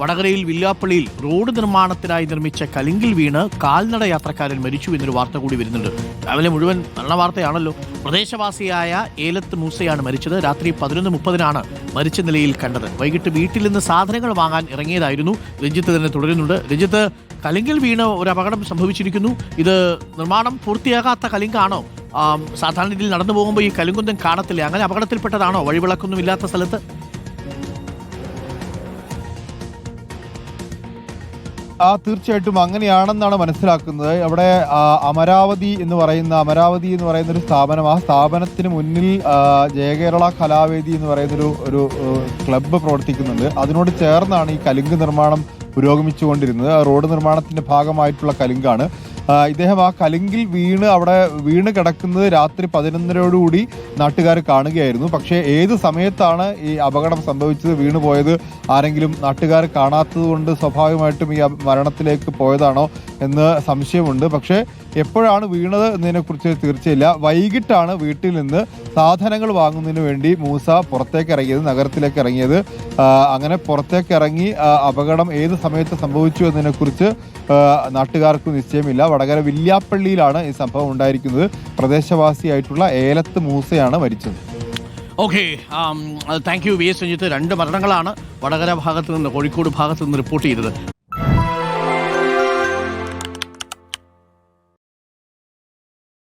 വടകരയിൽ വില്ലാപ്പള്ളിയിൽ റോഡ് നിർമ്മാണത്തിനായി നിർമ്മിച്ച കലിങ്കിൽ വീണ് കാൽനട യാത്രക്കാരൻ മരിച്ചു എന്നൊരു വാർത്ത കൂടി വരുന്നുണ്ട്. രാവിലെ മുഴുവൻ നല്ല വാർത്തയാണല്ലോ പ്രദേശവാസിയായ ഏലത്ത് മൂസയാണ് മരിച്ചത്. രാത്രി പതിനൊന്ന് മുപ്പതിനാണ് മരിച്ച നിലയിൽ കണ്ടത്. വൈകിട്ട് വീട്ടിൽ നിന്ന് സാധനങ്ങൾ വാങ്ങാൻ ഇറങ്ങിയതായിരുന്നു. രഞ്ജിത്ത് തന്നെ തുടരുന്നുണ്ട്. രഞ്ജിത്ത് കലിങ്കിൽ വീണ് ഒരു അപകടം സംഭവിച്ചിരിക്കുന്നു. ഇത് നിർമ്മാണം പൂർത്തിയാകാത്ത കലിങ്കാണോ? സാധാരണ രീതിയിൽ നടന്നു പോകുമ്പോൾ ഈ കലിങ്കുന്തം കാണത്തില്ല? അങ്ങനെ അപകടത്തിൽപ്പെട്ടതാണോ? വഴിവിളക്കൊന്നും ഇല്ലാത്ത സ്ഥലത്ത്? ആ തീർച്ചയായിട്ടും അങ്ങനെയാണെന്നാണ് മനസ്സിലാക്കുന്നത്. അവിടെ അമരാവതി എന്ന് പറയുന്ന അമരാവതി എന്ന് പറയുന്ന ഒരു സ്ഥാപനം ആ സ്ഥാപനത്തിന് മുന്നിൽ ജയകേരള കലാവേദി എന്ന് പറയുന്നൊരു ഒരു ക്ലബ്ബ് പ്രവർത്തിക്കുന്നുണ്ട്. അതിനോട് ചേർന്നാണ് ഈ കലുങ്ക് നിർമ്മാണം പുരോഗമിച്ചുകൊണ്ടിരുന്നത്. റോഡ് നിർമ്മാണത്തിന്റെ ഭാഗമായിട്ടുള്ള കലുങ്കാണ്. ഇദ്ദേഹം ആ കലുങ്കിൽ വീണ് അവിടെ വീണ് കിടക്കുന്നത് രാത്രി പതിനൊന്നരയോടുകൂടി നാട്ടുകാർ കാണുകയായിരുന്നു. പക്ഷേ ഏത് സമയത്താണ് ഈ അപകടം സംഭവിച്ചത്? വീണ് പോയത് ആരെങ്കിലും നാട്ടുകാർ കാണാത്തത് കൊണ്ട് സ്വാഭാവികമായിട്ടും ഈ മരണത്തിലേക്ക് പോയതാണോ എന്ന് സംശയമുണ്ട്. പക്ഷേ എപ്പോഴാണ് വീണത് എന്നതിനെക്കുറിച്ച് തീർച്ചയില്ല. വൈകിട്ടാണ് വീട്ടിൽ നിന്ന് സാധനങ്ങൾ വാങ്ങുന്നതിന് വേണ്ടി മൂസ പുറത്തേക്ക് ഇറങ്ങിയത് നഗരത്തിലേക്ക് ഇറങ്ങിയത്. അങ്ങനെ പുറത്തേക്ക് ഇറങ്ങി അപകടം ഏത് സമയത്ത് സംഭവിച്ചു എന്നതിനെക്കുറിച്ച് നാട്ടുകാർക്ക് നിശ്ചയമില്ല. വടകര വില്യാപ്പള്ളിയിലാണ് ഈ സംഭവം ഉണ്ടായിരിക്കുന്നത്. പ്രദേശവാസിയായിട്ടുള്ള ഏലത്ത് മൂസയാണ് മരിച്ചത്. Okay thank you V S Ranjith രണ്ട് മരണങ്ങളാണ് വടകര ഭാഗത്ത് നിന്ന് കോഴിക്കോട് ഭാഗത്ത് നിന്ന് റിപ്പോർട്ട് ചെയ്തത്.